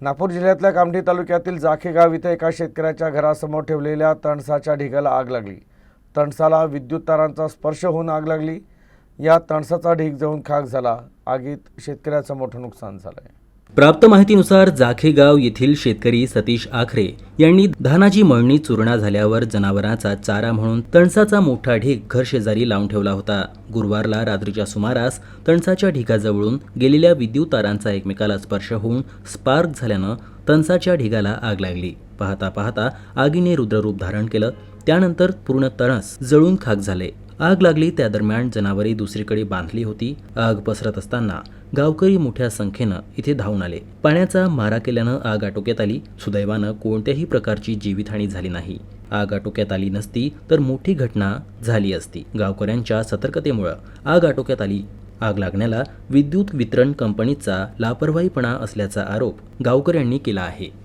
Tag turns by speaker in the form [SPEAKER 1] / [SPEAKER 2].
[SPEAKER 1] नागपूर जिल्ह्यातल्या कामठी तालुक्यातील जाखेगाव इथं एका शेतकऱ्याच्या घरासमोर ठेवलेल्या तणसाच्या ढिगाला आग लागली. तणसाला विद्युत तारांचा स्पर्श होऊन आग लागली. या तणसाचा ढीग जळून खाक झाला. आगीत शेतकऱ्याचं मोठं नुकसान झालं आहे
[SPEAKER 2] प्राप्त माहितीनुसार जाखेगाव येथील शेतकरी सतीश आखरे यांनी धानाची मळणी चुरणा झाल्यावर जनावरांचा चारा म्हणून तणसाचा मोठा ढीग घर शेजारी लावून ठेवला होता. गुरुवारला रात्रीच्या सुमारास तणसाच्या ढिगाजवळून गेलेल्या विद्युत तारांचा एकमेकाला स्पर्श होऊन स्पार्क झाल्यानं तणसाच्या ढिगाला आग लागली. पाहता पाहता आगीने रुद्ररूप धारण केलं. त्यानंतर पूर्ण तणस जळून खाक झाले. आग लागली त्या दरम्यान जनावरे दुसरीकडे बांधली होती. आग पसरत असताना गावकरी मोठ्या संख्येनं इथे धावून आले. पाण्याचा मारा केल्यानं आग आटोक्यात आली. सुदैवानं कोणत्याही प्रकारची जीवितहानी झाली नाही. आग आटोक्यात आली नसती तर मोठी घटना झाली असती. गावकऱ्यांच्या सतर्कतेमुळं आग आटोक्यात आली. आग लागण्याला विद्युत वितरण कंपनीचा लापरवाहीपणा असल्याचा आरोप गावकऱ्यांनी केला आहे.